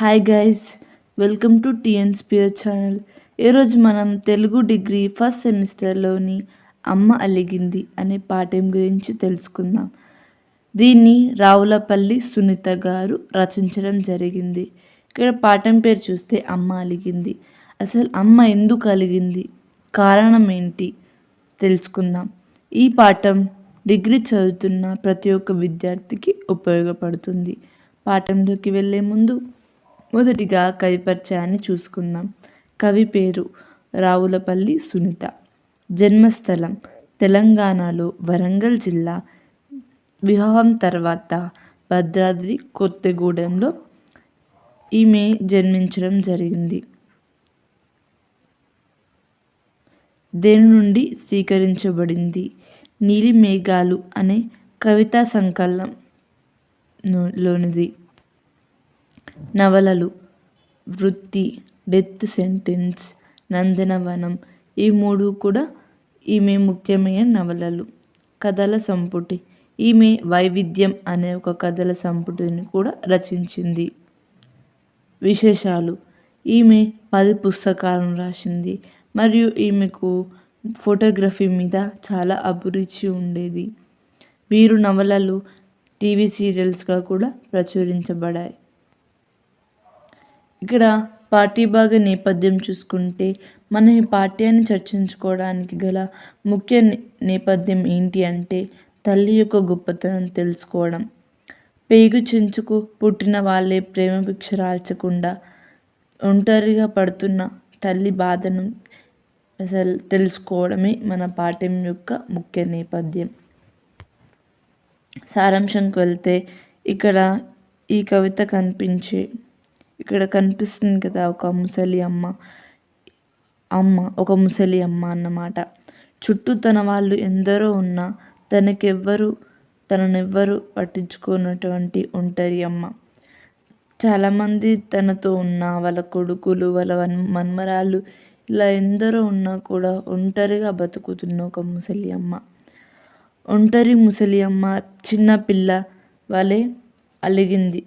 Hi guys welcome to TNSphere channel ఈరోజు మనం Telugu degree first సెమిస్టర్లోని అమ్మ అలిగింది అనే పాఠం గురించి తెలుసుకుందాం. దీన్ని రావులపల్లి సునీత గారు రచించడం జరిగింది. ఇక్కడ పాఠం పేరు చూస్తే అమ్మ అలిగింది. అసలు అమ్మ ఎందుకు అలిగింది? కారణం ఏంటి? తెలుసుకుందాం. ఈ పాఠం డిగ్రీ చదువుతున్న ప్రతి ఒక్క విద్యార్థికి ఉపయోగపడుతుంది. పాఠంలోకి వెళ్ళే ముందు మొదటిగా కవి పరిచయాన్ని చూసుకుందాం. కవి పేరు రావులపల్లి సునీత. జన్మస్థలం తెలంగాణలో వరంగల్ జిల్లా. వివాహం తర్వాత భద్రాద్రి కొత్తగూడెంలో ఈమె జన్మించడం జరిగింది. దేని నుండి స్వీకరించబడింది? నీలి మేఘాలు అనే కవితా సంకలనం లోనిది నవలలు వృత్తి డెత్ సెంటెన్స్ నందనవనం ఈ మూడు కూడా ఈమె ముఖ్యమైన నవలలు. కథల సంపుటి. ఈమె వైవిధ్యం అనే ఒక కథల సంపుటిని కూడా రచించింది. విశేషాలు. ఈమె పది పుస్తకాలను రాసింది మరియు ఈమెకు ఫోటోగ్రఫీ మీద చాలా అభిరుచి ఉండేది. వీరు నవలలు టీవీ సీరియల్స్గా కూడా ప్రచురించబడాయి. ఇక్కడ పాఠ్యభాగ నేపథ్యం చూసుకుంటే మనం ఈ పాఠ్యాన్ని చర్చించుకోవడానికి గల ముఖ్య నేపథ్యం ఏంటి అంటే తల్లి యొక్క గొప్పతనం తెలుసుకోవడం. పేగు చెంచుకు పుట్టిన వాళ్ళే ప్రేమ భిక్ష రాల్చకుండా ఒంటరిగా పడుతున్న తల్లి బాధను అసలు తెలుసుకోవడమే మన పాఠ్యం యొక్క ముఖ్య నేపథ్యం. సారాంశంకి వెళ్తే ఇక్కడ ఈ కవిత కనిపించే ఇక్కడ కనిపిస్తుంది కదా ఒక ముసలి అమ్మ. అమ్మ ఒక ముసలి అమ్మ అన్నమాట. చుట్టూ తన వాళ్ళు ఎందరో ఉన్నా తనకెవ్వరు తననెవ్వరు పట్టించుకున్నటువంటి ఒంటరి అమ్మ. చాలామంది తనతో ఉన్న వాళ్ళ కొడుకులు వాళ్ళ మన్మరాళ్ళు ఇలా ఎందరో ఉన్నా కూడా ఒంటరిగా బతుకుతున్న ఒక ముసలి అమ్మ. ఒంటరి ముసలి అమ్మ చిన్న పిల్ల వలె అలిగింది.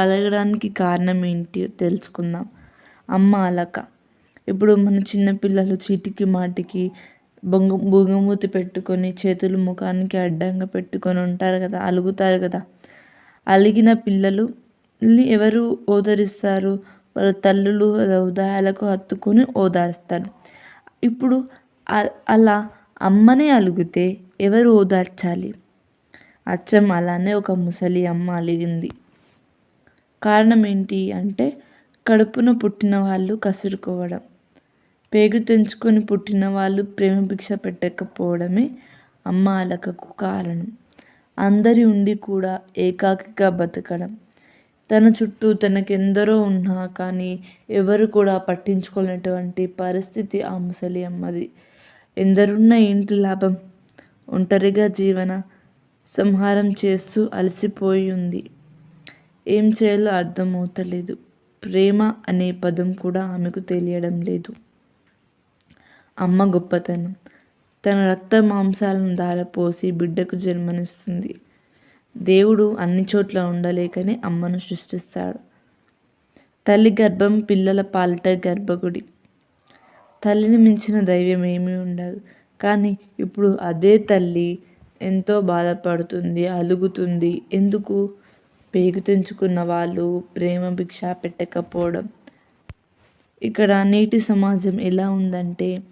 అలగడానికి కారణం ఏంటి తెలుసుకుందాం. అమ్మ అలక. ఇప్పుడు మన చిన్నపిల్లలు చీటికి మాటికి బొంగు బొంగమూతి పెట్టుకొని చేతులు ముఖానికి అడ్డంగా పెట్టుకొని ఉంటారు కదా అలుగుతారు కదా. అలిగిన పిల్లలు ఎవరు ఓదరిస్తారు? వాళ్ళ తల్లులు ఉదయాలకు హత్తుకొని ఓదారుస్తారు. ఇప్పుడు అలా అమ్మనే అలిగితే ఎవరు ఓదార్చాలి? అచ్చం అలానే ఒక ముసలి అమ్మ అలిగింది. కారణం ఏంటి అంటే కడుపున పుట్టిన వాళ్ళు కసురుకోవడం. పేగు తెంచుకొని పుట్టిన వాళ్ళు ప్రేమ భిక్ష పెట్టకపోవడమే అమ్మ అలకకు కారణం. అందరి ఉండి కూడా ఏకాకిగా బతకడం. తన చుట్టూ తనకెందరో ఉన్నా కానీ ఎవరు కూడా పట్టించుకోలేటువంటి పరిస్థితి ఆ ముసలి అమ్మది. ఎందరున్న ఏంటి లాభం? ఒంటరిగా జీవన సంహారం చేస్తూ అలసిపోయి ఉంది. ఏం చేయాలో అర్థమవుతలేదు. ప్రేమ అనే పదం కూడా ఆమెకు తెలియడం లేదు. అమ్మ గొప్పతనం. తన రక్త మాంసాలను దారపోసి బిడ్డకు జన్మనిస్తుంది. దేవుడు అన్ని చోట్ల ఉండలేకనే అమ్మను సృష్టిస్తాడు. తల్లి గర్భం పిల్లల పాలిట గర్భగుడి. తల్లిని మించిన దైవం ఏమీ ఉండదు. కానీ ఇప్పుడు అదే తల్లి ఎంతో బాధపడుతుంది అలుగుతుంది. ఎందుకు? పేగు తెంచుకున్న వాళ్ళు ప్రేమ భిక్ష పెట్టకపోవడం. ఇక్కడ నేటి సమాజం ఎలా ఉందంటే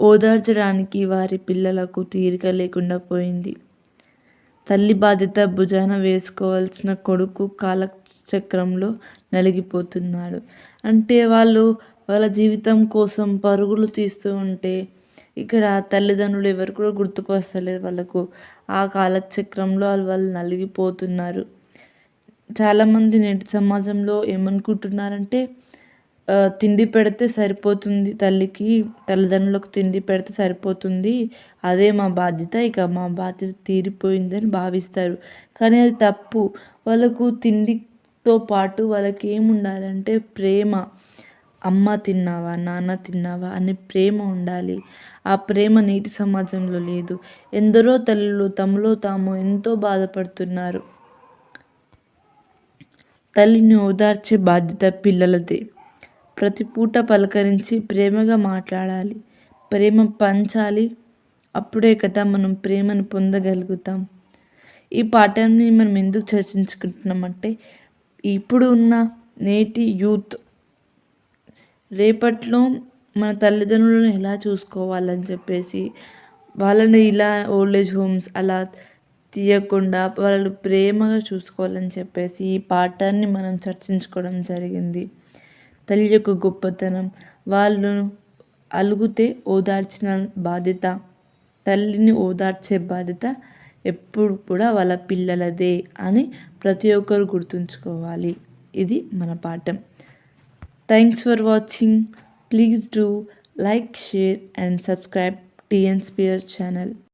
ఓదార్చడానికి వారి పిల్లలకు తీరిక లేకుండా పోయింది. తల్లి బాధ్యత భుజాన వేసుకోవాల్సిన కొడుకు కాలచక్రంలో నలిగిపోతున్నాడు. అంటే వాళ్ళు వాళ్ళ జీవితం కోసం పరుగులు తీస్తూ ఉంటే ఇక్కడ తల్లిదండ్రులు ఎవరు కూడా గుర్తుకు వస్తలేదు వాళ్ళకు. ఆ కాలచక్రంలో వాళ్ళు నలిగిపోతున్నారు. చాలామంది నేటి సమాజంలో ఏమనుకుంటున్నారంటే తిండి పెడితే సరిపోతుంది తల్లికి తల్లిదండ్రులకు తిండి పెడితే సరిపోతుంది. అదే మా బాధ్యత ఇక మా బాధ్యత తీరిపోయిందని భావిస్తారు. కానీ అది తప్పు. వాళ్ళకు తిండితో పాటు వాళ్ళకి ఏముండాలంటే ప్రేమ. అమ్మ తిన్నావా నాన్న తిన్నావా అనే ప్రేమ ఉండాలి. ఆ ప్రేమ నేటి సమాజంలో లేదు. ఎందరో తల్లులు తమలో తాము ఎంతో బాధపడుతున్నారు. తల్లిని ఓదార్చే బాధ్యత పిల్లలదే. ప్రతి పూట పలకరించి ప్రేమగా మాట్లాడాలి. ప్రేమ పంచాలి. అప్పుడే కదా మనం ప్రేమను పొందగలుగుతాం. ఈ పాఠాన్ని మనం ఎందుకు చర్చించుకుంటున్నామంటే ఇప్పుడు ఉన్న నేటి యూత్ రేపట్లో మన తల్లిదండ్రులను ఎలా చూసుకోవాలని చెప్పేసి వాళ్ళని ఇలా ఓల్డ్ ఏజ్ హోమ్స్ అలా తీయకుండా వాళ్ళు ప్రేమగా చూసుకోవాలని చెప్పేసి ఈ పాఠాన్ని మనం చర్చించుకోవడం జరిగింది. తల్లి యొక్క గొప్పతనం వాళ్ళు అలుగుతే ఓదార్చిన బాధ్యత తల్లిని ఓదార్చే బాధ్యత ఎప్పుడు కూడా వాళ్ళ పిల్లలదే అని ప్రతి ఒక్కరు గుర్తుంచుకోవాలి. ఇది మన పాఠం. Thanks for watching please do like share and subscribe TN sphere channel